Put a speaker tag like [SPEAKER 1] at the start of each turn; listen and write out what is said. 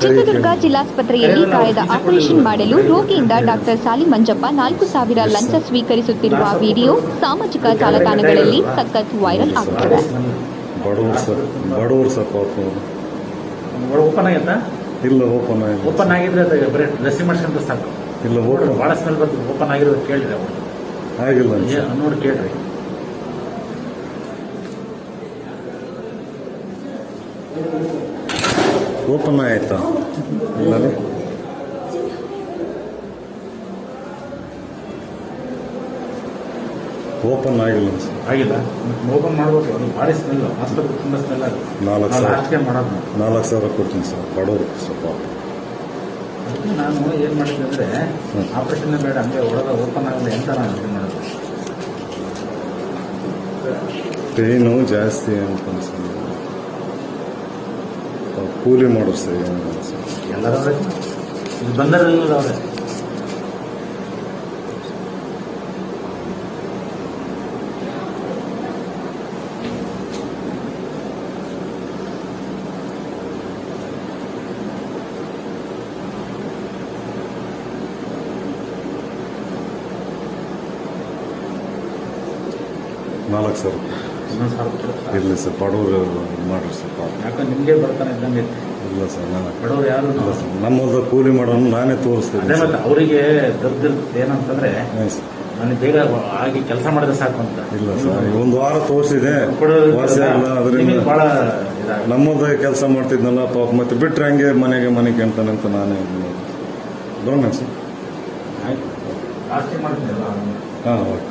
[SPEAKER 1] ಚಿತ್ರದುರ್ಗ ಜಿಲ್ಲಾಸ್ಪತ್ರೆಯಲ್ಲಿ ಗಾಯದ ಆಪರೇಷನ್ ಮಾಡಲು ರೋಗಿಯಿಂದ ಡಾಕ್ಟರ್ ಸಾಲಿ ಮಂಜಪ್ಪ ನಾಲ್ಕು ಸಾವಿರ ಲಂಚ ಸ್ವೀಕರಿಸುತ್ತಿರುವ ವಿಡಿಯೋ ಸಾಮಾಜಿಕ ಜಾಲತಾಣಗಳಲ್ಲಿ ಸಖತ್ ವೈರಲ್ ಆಗುತ್ತಿದೆ
[SPEAKER 2] ಬಡವ್ರು ಸರ್ ಬಡವ್ರು ಸರ್ ಪಾಪ
[SPEAKER 3] ಓಪನ್ ಆಗೈತಾ?
[SPEAKER 2] ಇಲ್ಲ ಓಪನ್ ಆಗಿದೆ ಓಪನ್
[SPEAKER 3] ಆಗಿದ್ರೆ ಅದು ಬರೀ ಡ್ರೆಸ್ಸಿಂಗ್ ಮಾಡ್ಸ್ಕೊಂಡ್ರೆ ಸಾಕು.
[SPEAKER 2] ಇಲ್ಲ ಓಪನ್ ಭಾಳ
[SPEAKER 3] ಸ್ಮೆಲ್ ಬರ್ತದೆ ಓಪನ್ ಆಗಿರೋದು ಕೇಳ್ರಿ ಅವ್ರು.
[SPEAKER 2] ಆಗಿಲ್ಲ.
[SPEAKER 3] ನೋಡಿ ಕೇಳ್ರಿ.
[SPEAKER 2] ಓಪನ್ ಆಯ್ತಾ? ಓಪನ್ ಆಗಿಲ್ಲ
[SPEAKER 3] ಆಗಿಲ್ಲ. ಓಪನ್ ಮಾಡಬೇಕು. ಅದು ಭಾರಿ ಸ್ಮೆಲ್ ಹಾಸ್ಪಿಟಲ್ ತುಂಬ ಸ್ಮೆಲ್ ಆಗುತ್ತೆ
[SPEAKER 2] ನಾಲ್ಕು ನಾವು ಸಾವಿರ.
[SPEAKER 3] ಮಾಡೋದು. ನಾವು.
[SPEAKER 2] ನಾಲ್ಕು ಸಾವಿರ ಕೊಡ್ತೀನಿ ಸರ್. ಬಡವರು ಸ್ವಲ್ಪ.
[SPEAKER 3] ಅದಕ್ಕೆ ನಾನು ಏನು ಮಾಡಿದ್ದೆ ಅಂದರೆ. ಆಪರೇಷನ್ ಬೇಡ. ಹಂಗೆ ಒಳಗೆ ಓಪನ್ ಆಗಲ್ಲ ಎಂತ ನಾನು ಇದು ಮಾಡೋದು?
[SPEAKER 2] ಪೇನು ಜಾಸ್ತಿ ಅಂತ ಅನ್ಸುತ್ತೆ ಕೂಲಿ ಮಾಡೋರು ಸರ್ ಏನು ಸರ್.
[SPEAKER 3] ಎಲ್ಲರವ್ರೆ ಇದು ಬಂದರೆಲ್ಲ ಅವ್ರೆ?
[SPEAKER 2] ನಾಲ್ಕು ಸಾವಿರ ಇರಲಿ ಸರ್ ಬಡವರು ಮಾಡ್ರಿ ಸರ್ ಪಾಪ.
[SPEAKER 3] ಯಾಕಂದ್ರೆ ನಿಮಗೆ ಬರ್ತಾನೆ ಇದ್ದಂಗೆ ಐತೆ.
[SPEAKER 2] ಇಲ್ಲ ಸರ್ ನಾನು.
[SPEAKER 3] ಬಡವ್ರು ಯಾರು ಇಲ್ಲ
[SPEAKER 2] ಸರ್ ನಮ್ಮದು ಕೂಲಿ ಮಾಡೋನು ನಾನೇ ಅದೇ ತೋರಿಸ್ತೀನಿ ಮತ್ತೆ
[SPEAKER 3] ಅವರಿಗೆ ದೊಡ್ಡದಿರುತ್ತೆ ಏನಂತಂದ್ರೆ
[SPEAKER 2] ನಾನು ಸರ್.
[SPEAKER 3] ಬೇಗ ಆಗಿ ಕೆಲಸ ಮಾಡಿದ್ರೆ ಸಾಕು ಅಂತ. ಇಲ್ಲ ಸರ್
[SPEAKER 2] ಒಂದು ವಾರ ತೋರಿಸಿದೆ.
[SPEAKER 3] ಕೊಡೋದು ಆಗಲ್ಲ ಅದರಿಂದ ನಿಮಗೆ ಭಾಳ ಇದಾಗುತ್ತೆ
[SPEAKER 2] ನಮ್ಮದು ಕೆಲಸ ಮಾಡ್ತಿದ್ನಲ್ಲ ಪಾಪ ಮತ್ತೆ ಬಿಟ್ರೆ ಹಂಗೆ ಮನೆಗೆ ಮನೆ ಅಂತಾನೆ ಅಂತ ನಾನೇ ಡೋನ್ ಸರ್.
[SPEAKER 3] ಆಯ್ತು. ಜಾಸ್ತಿ ಮಾಡ್ತೀನಲ್ಲ
[SPEAKER 2] ಹಾಂ ಓಕೆ.